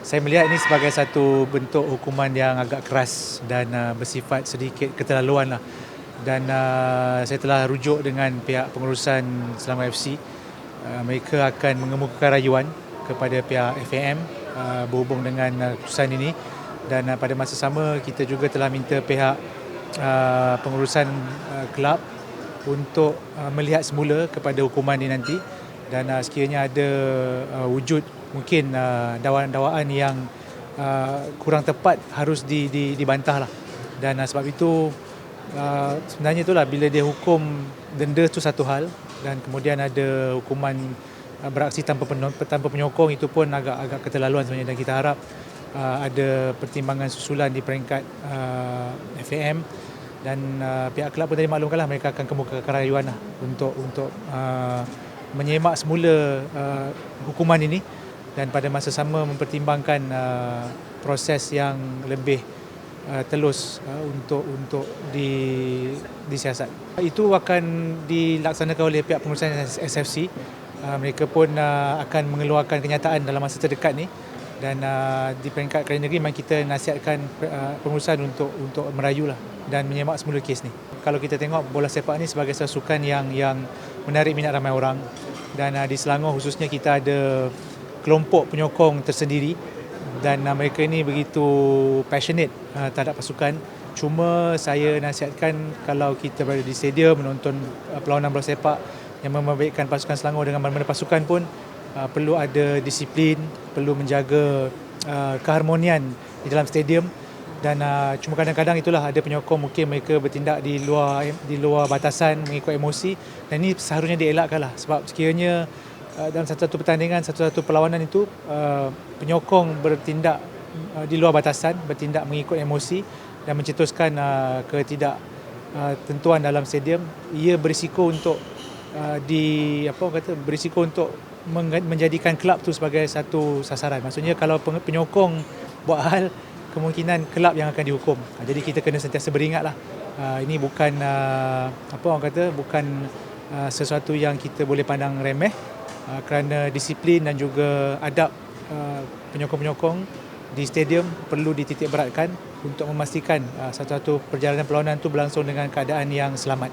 Saya melihat ini sebagai satu bentuk hukuman yang agak keras dan uh, bersifat sedikit keterlaluan lah. Dan uh, saya telah rujuk dengan pihak pengurusan Selangor FC. Uh, mereka akan mengemukakan rayuan kepada pihak FAM uh, berhubung dengan uh, keputusan ini. Dan uh, pada masa sama kita juga telah minta pihak uh, pengurusan uh, kelab untuk uh, melihat semula kepada hukuman ini nanti dan uh, sekiranya ada uh, wujud mungkin uh, dakwaan-dakwaan yang uh, kurang tepat harus di, di, dibantah lah dan uh, sebab itu uh, sebenarnya itulah bila dia hukum denda tu satu hal dan kemudian ada hukuman uh, beraksi tanpa pen- tanpa penyokong itu pun agak agak keterlaluan sebenarnya. Dan kita harap uh, ada pertimbangan susulan di peringkat uh, FAM dan uh, pihak kelab pun tadi maklumkanlah mereka akan kemukakan rayuan lah untuk untuk uh, menyemak semula uh, hukuman ini dan pada masa sama mempertimbangkan uh, proses yang lebih uh, telus uh, untuk untuk di disiasat. Itu akan dilaksanakan oleh pihak pengurusan SFC. Uh, mereka pun uh, akan mengeluarkan kenyataan dalam masa terdekat ni dan uh, di peringkat kerajaan negeri memang kita nasihatkan uh, pengurusan untuk untuk merayu lah dan menyemak semula kes ni. Kalau kita tengok bola sepak ni sebagai satu sukan yang yang menarik minat ramai orang. Dan uh, di Selangor khususnya kita ada kelompok penyokong tersendiri. Dan uh, mereka ini begitu passionate uh, terhadap pasukan. Cuma saya nasihatkan kalau kita berada di stadium menonton uh, perlawanan bola sepak yang membaikkan pasukan Selangor dengan mana-mana pasukan pun uh, perlu ada disiplin, perlu menjaga uh, keharmonian di dalam stadium dan uh, cuma kadang-kadang itulah ada penyokong mungkin mereka bertindak di luar di luar batasan mengikut emosi dan ini seharusnya dielakkan lah sebab sekiranya uh, dalam satu-satu pertandingan satu-satu perlawanan itu uh, penyokong bertindak uh, di luar batasan bertindak mengikut emosi dan mencetuskan uh, ketidak uh, tentuan dalam stadium ia berisiko untuk uh, di apa kata berisiko untuk menjadikan kelab tu sebagai satu sasaran. Maksudnya kalau penyokong buat hal kemungkinan kelab yang akan dihukum. Ha, Jadi kita kena sentiasa beringat lah. Uh, ini bukan uh, apa orang kata bukan sesuatu yang kita boleh pandang remeh kerana disiplin dan juga adab penyokong-penyokong di stadium perlu dititik beratkan untuk memastikan satu-satu perjalanan perlawanan itu berlangsung dengan keadaan yang selamat.